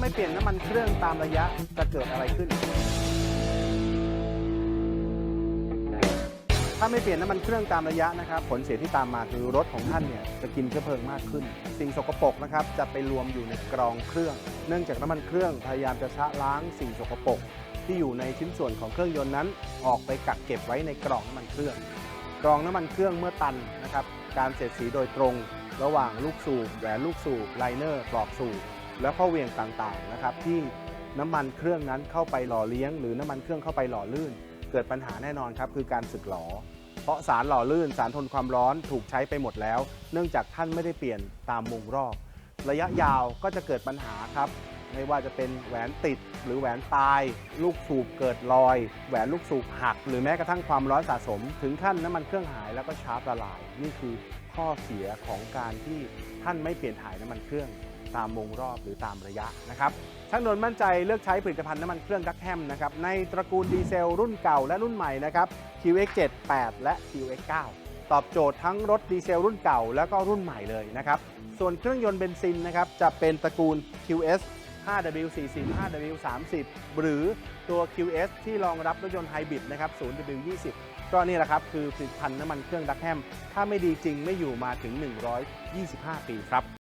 ไม่เปลี่ยนน้ำมันเครื่องตามระยะจะเกิดอะไรขึ้น ถ้าไม่เปลี่ยนน้ำมันเครื่องตามระยะนะครับ ผลเสียที่ตามมาคือรถของท่านเนี่ยจะกินเชื้อเพลิงมากขึ้น สิ่งสกปรกนะครับจะไปรวมอยู่ในกรองเครื่อง เนื่องจากน้ำมันเครื่องพยายามจะชะล้างสิ่งสกปรกที่อยู่ในชิ้นส่วนของเครื่องยนต์นั้น ออกไปกักเก็บไว้ในกรองน้ำมันเครื่อง กรองน้ำมันเครื่องเมื่อตันนะครับ การเสียดสีโดยตรง ระหว่างลูกสูบแหวนลูกสูบไลเนอร์ปลอกสูบ แล้วข้อเวียงต่างๆนะครับที่น้ำมันเครื่องนั้นเข้าไปหล่อเลี้ยง หรือน้ำมันเครื่องเข้าไปหล่อลื่น เกิดปัญหาแน่นอนครับคือการสึกหลอเพราะสารหล่อลื่น สารทนความร้อนถูกใช้ไปหมดแล้ว เนื่องจากท่านไม่ได้เปลี่ยนตามวงรอบ ระยะยาวก็จะเกิดปัญหาครับไม่ว่าจะเป็นแหวนติดหรือแหวนตาย ลูกสูบเกิดรอย แหวนลูกสูบหัก หรือแม้กระทั่งความร้อนสะสม ถึงขั้นน้ำมันเครื่องหายแล้วก็ชาร์ปละลาย นี่คือข้อเสียของการที่ท่านไม่เปลี่ยนถ่ายน้ำมันเครื่อง ตามวงรอบหรือตามระยะนะครับช่างนนมั่นใจเลือกใช้ผลิตภัณฑ์น้ำมันเครื่องดักแฮมนะครับในตระกูลดีเซลรุ่นเก่าและรุ่นใหม่นะครับ QX7 8 และ QX9 ตอบโจทย์ทั้งรถดีเซลรุ่นเก่าแล้วก็รุ่นใหม่เลยนะครับส่วนเครื่องยนต์เบนซินนะครับจะเป็นตระกูล QS 5W40 5W30 หรือตัว QS ที่รองรับรถยนต์ไฮบริดนะครับ 0W20 ก็นี่แหละครับ คือผลิตภัณฑ์น้ำมันเครื่องดักแฮม ถ้าไม่ดีจริงไม่อยู่มาถึง 125 ปีครับ